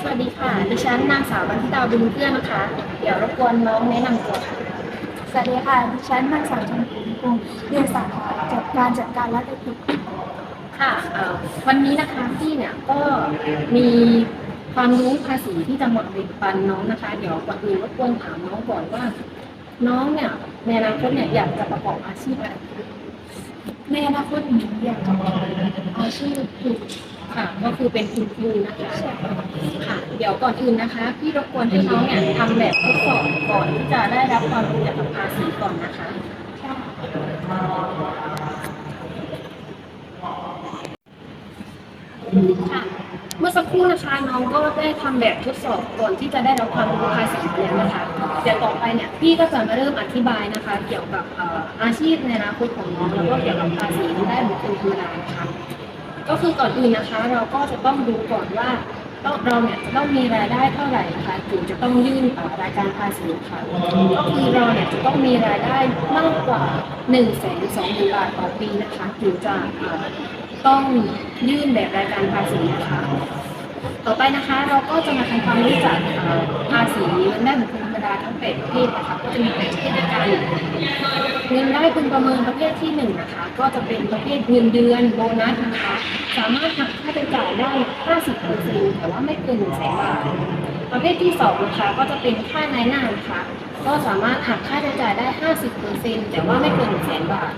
สวัสดีค่ะ ดิฉันนางสาวบันทิตาบุญเกื้อนะคะ เดี๋ยวรบกวนน้องแนะนำตัวค่ะ สวัสดีค่ะ ดิฉันนางสาวชมพูพงศ์เรียนสาขาจัดการจัดการและเทคนิคค่ะเอ่อวันนี้นะคะพี่เนี่ยก็มีความรู้ภาษีที่จะมาแบ่งปันน้องนะคะ เดี๋ยวก่อนอื่นรบกวนถามน้องก่อนว่า น้องเนี่ยในอนาคตเนี่ยอยากจะประกอบอาชีพอะไร ในอนาคตหนูอยากจะอาชีพครูค่ะก็คือเป็นคุณครูนะคะค่ะเดี๋ยวก่อนอื่นนะคะ พี่รบกวนให้น้องเนี่ยทำแบบทดสอบก่อนที่จะได้รับความรู้เกี่ยวกับภาษีก่อนนะคะค่ะเมื่อสักครู่นะคะน้องก็ได้ทำแบบทดสอบก่อนที่จะได้รับความรู้ภาษีแล้วนะคะ ดี๋ยวต่อไปเนี่ยพี่ก็จะมาเริ่มอธิบายนะคะ เกี่ยวกับอาชีพในอนาคตของน้องแล้วก็เกี่ยวกับภาษีที่ได้บุคคลธรรมดานะคะก็คือก่อนอื่นนะคะ เราก็จะต้องดูก่อนว่าต้องเราเนี่ยจะต้องมีรายได้เท่าไหร่นะคะถึงจะต้องยื่นรายการภาษีค่ะก็คือเราเนี่ยจะต้องมีรายได้มากกว่า1นึ่งแสนสองหมื่นบาทต่อปีนะคะถึงจะต้องยื่นแบบรายการภาษีนะคะ ต่อไปนะคะเราก็จะมาทำความรู้จักภาษีเงินได้บุคคล ทั้งแปดประเภทนะคะก็จะมีแปดประเภทด้วยกันเงินได้พึงประเมินประเภทที่หนึ่งนะคะก็จะเป็นประเภทเงินเดือนโบนัสนะคะสามารถหักค่าใช้จ่ายได้ 50เปอร์เซ็นต์แต่ว่าไม่เกินหนึ่งแสนบาทประเภทที่สองนะคะก็จะเป็นค่านายหน้านะคะก็สามารถหักค่าใช้จ่ายได้ 50เปอร์เซ็นต์แต่ว่าไม่เกินหนึ่งแสนบาท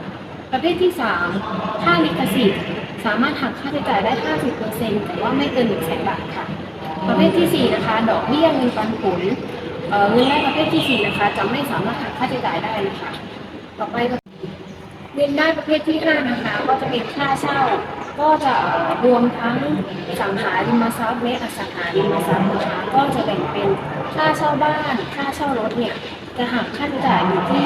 ประเภทที่ 3 ค่าลิขสิทธิ์สามารถหักค่าใช้จ่ายได้ 50%แต่ว่าไม่เกิน1 0 0 0 0แบาทค่ะ ประเภทที่ 4 นะคะ ดอกเบี้ยเงินปันผล เงินได้ประเภทที่ 4 นะคะ จะไม่สามารถหักค่าใช้จ่ายได้นะคะ ต่อไปก็เงินได้ประเภทที่ 5 นะคะ ก็จะเป็นค่าเช่า ก็จะรวมทั้งสังหาริมทรัพย์และอสังหาริมทรัพย์นะคะก็จะแบ่งเป็นค่าเช่าบ้าน ค่าเช่ารถเนี่ยจะหักค่าใช้จ่ายอยู่ที่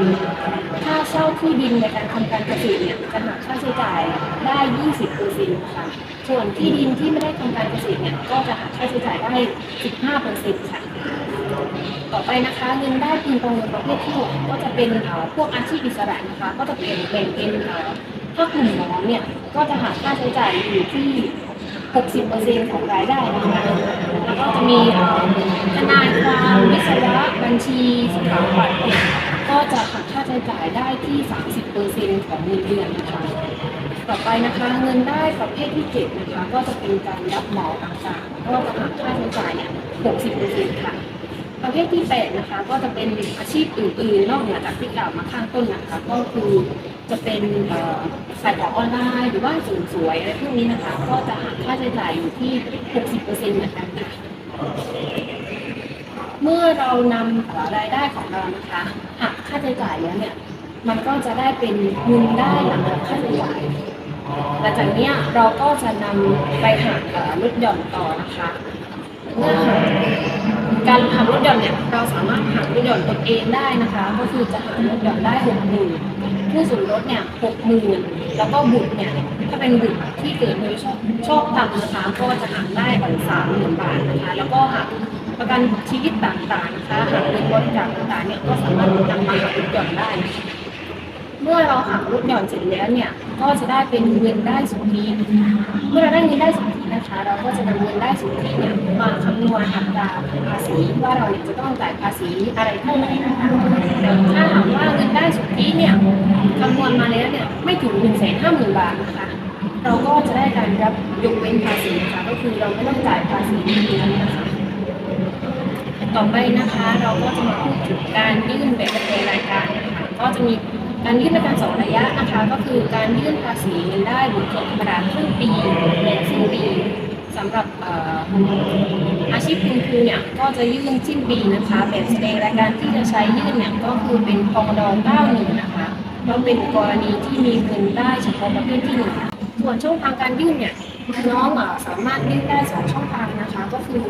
30%ค่าเช่าที่ดินในการทำการเกษตรเนี่ยจะหักค่าใช้จ่ายได้ 20%ค่ะส่วนที่ดินที่ไม่ได้ทำการเกษตรเนี่ยก็จะหักค่าใช้จ่ายได้ 15%ค่ะ ต่อไปนะคะเงินได้พึงประเมินประเภทที่หกก็จะเป็นพวกอาชีพอิสระนะคะ ก็จะเป็นแบ่งเป็นเอ่อถ้ากลุ่มน้องเนี่ยก็จะหักค่าใช้จ่ายอยู่ที่ 60%ของรายได้นะคะแล้วก็จะมีทนายความวิศวะบัญชีสถาปัตย์เนี่ยก็จะหักค่าใช้จ่ายได้ที่ 30%ของเงินเดือนนะคะต่อไปนะคะเงินได้ประเภทที่เจ็ดนะคะก็จะเป็นการรับเหมาต่างๆก็จะหักค่าใช้จ่ายเนี่ย60%ค่ะ ประเภทที่แปดนะคะก็จะเป็นอาชีพอื่นๆนอกเหนือจากที่กล่าวมาข้างต้นนะคะก็คือจะเป็นเอ่อขายของออนไลน์ หรือว่าสริมสวยอะไรพวกนี้นะคะก็จะหักค่าใช้จ่ายอยู่ที่ 60%เหมือนกันค่ะเมื่อเรานำรายได้ของเรานะคะหักค่าใช้จ่ายแล้วเนี่ยมันก็จะได้เป็นเงินได้หลังหักค่าใช้จ่ายหลังจากนี้เราก็จะนำไปหักลดหย่อนต่อนะคะ เมื่อหักการหักลดหย่อนเนี่ยเราสามารถหักลดหย่อนตนเองได้นะคะ ก็คือจะหักลดหย่อนได้หกหมื่นผู้สูงลดเนี่ยหกหมื่นแล้วก็บุตรเนี่ยถ้าเป็นบุตรที่เกิดโดยชอบชอบทำนะคะก็จะหักได้ถึงสามหมื่นบาทนะคะแล้วก็หักประกันชีวิตต่างๆนะคะหักเงินบริจาคต่างๆเนี่ยก็สามารถนำมาหักลดหย่อนได้ เมื่อเราหักลดหย่อนเสร็จแล้วเนี่ย ก็จะได้เป็นเงินได้สุทธิเมื่อเราได้เงินได้สุทธินะคะ เราก็จะนำเงินได้สุทธิเนี่ยมาคำนวณอัตราภาษีว่าเราเนี่ยจะต้องจ่ายภาษีอะไรเท่าไหร่นะคะถ้าหากว่าเงินได้สุทธิเนี่ยคำนวณมาแล้วเนี่ยไม่ถึงหนึ่งแสนห้าหมื่นบาทนะคะเราก็จะได้การรับยกเว้นภาษีนะคะก็คือเราไม่ต้องจ่ายภาษีนี้นะคะต่อไปนะคะเราก็จะมาพูดถึงการยื่นแบบบันทึกรายการนะคะก็จะมี การยื่นเป็นการสองระยะนะคะก็คือการยื่นภาษีเงินได้บุคคลธรรมดาครึ่งปีและสิ้นปีสำหรับอาชีพคุณครูเนี่ยก็จะยื่นสิ้นปีนะคะแบบแสดงรายการที่จะใช้ยื่นเนี่ยก็คือเป็นพงดอ91นะคะก็เป็นกรณีที่มีเงินได้เฉพาะประเภทที่หนึ่งส่วนช่องทางการยื่นเนี่ยน้องสามารถยื่นได้สองช่องทางนะคะ ก็คือ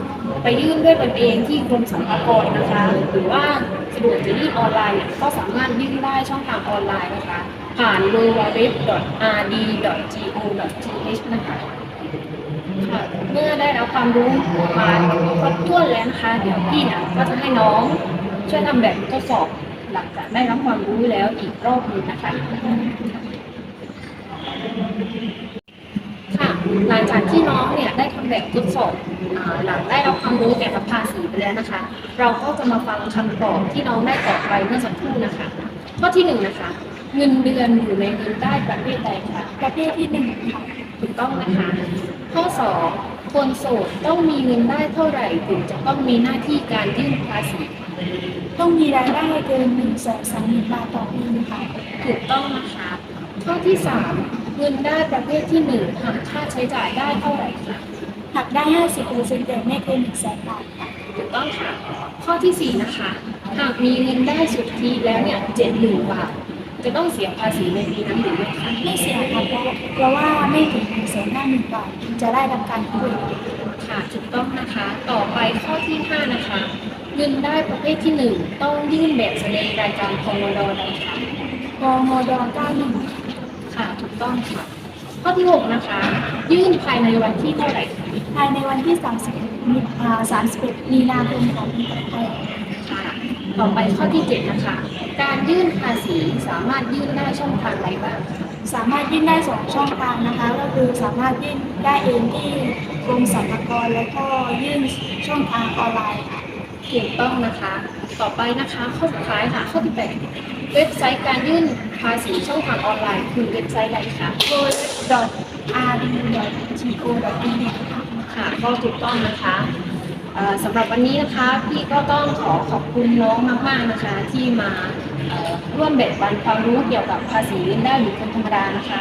ไปยื่นด้วยตนเองที่กรมสรรพากรนะคะ หรือว่า ดวกจะยื่นออนไลน์เนี่ยก็สามารถยื่นได้ช่องทางออนไลน์นะคะ ผ่าน www.rd.go.th นะคะค่ะเมื่อได้รับความรู้มาครบถ้วนแล้วนะคะเดี๋ยวพี่เนี่ยก็จะให้น้องช่วยทำแบบทดสอบหลังจากได้รับความรู้แล้วอีกรอบหนึงนะคะ หลังจากที่น้องเนี่ยได้ทำแบบแบบทดสอบอ่าหลังได้รับความรู้เกี่ยวกับภาษีไปแล้วนะคะ เราก็จะมาฟังคำตอบที่น้องได้ตอบไปเมื่อสักครู่นะคะ ข้อที่หนึ่งนะคะ เงินเดือนอยู่ในเงินได้ประเภทใดคะประเภทที่หนึ่งค่ะถูกต้องนะคะ ข้อสองคนโสดต้องมีเงินได้เท่าไหร่ถึงจะต้องมีหน้าที่การยื่นภาษีต้องมีรายได้เกินหนึ่งแสนสามหมื่นบาทต่อปีค่ะถูกต้องนะคะ ข้อที่สาม เงินได้ประเภทที่หนึ่งหักค่าใช้จ่ายได้เท่าไหร่คะหักได้ห้าสิบเปอร์เซ็นต์แต่ไม่เกินหนึ่งแสนบาทค่ะถูกต้องค่ะ ข้อที่สี่นะคะ หากมีเงินได้สุทธิแล้วเนี่ยเจ็ดหมื่นบาท จะต้องเสียภาษีในปีนั้นหรือไม่คะไม่เสียค่ะเพราะเพราะว่าไม่ถึงหนึ่งแสนห้าหมื่นบาทจะได้รับการคืนค่ะถูกต้องนะคะ ต่อไปข้อที่ห้านะคะ เงินได้ประเภทที่หนึ่งต้องยื่นแบบแสดงรายการพมดใดคะพมดเก้าหนึ่ง ค่ะถูกต้องค่ะข้อที่หกนะคะ ยื่นภายในวันที่เท่าไหร่คะภายในวันที่30มีอ่า31มีนาคมของปีต่อไปค่ะ ต่อไปข้อที่เจ็ดนะคะ การยื่นภาษีสามารถยื่นได้ช่องทางใดบ้างคะสามารถยื่นได้สองช่องทางนะคะ ก็คือสามารถยื่นได้เองที่กรมสรรพากรแล้วก็ยื่นช่องทางออนไลน์ค่ะ ถูกต้องนะคะ ต่อไปนะคะข้อสุดท้ายค่ะข้อที่แปดเว็บไซต์การยื่นภาษีช่องทางออนไลน์คือเว็บไซต์ใดคะ rdu.go.th ค่ะก็ถูกต้องนะคะเอ่อสำหรับวันนี้นะคะพี่ก็ต้องขอขอบคุณน้องมาก ๆนะคะ ที่มาร่วมแบ่งปันความรู้เกี่ยวกับภาษีได้บุคคลธรรมดานะคะ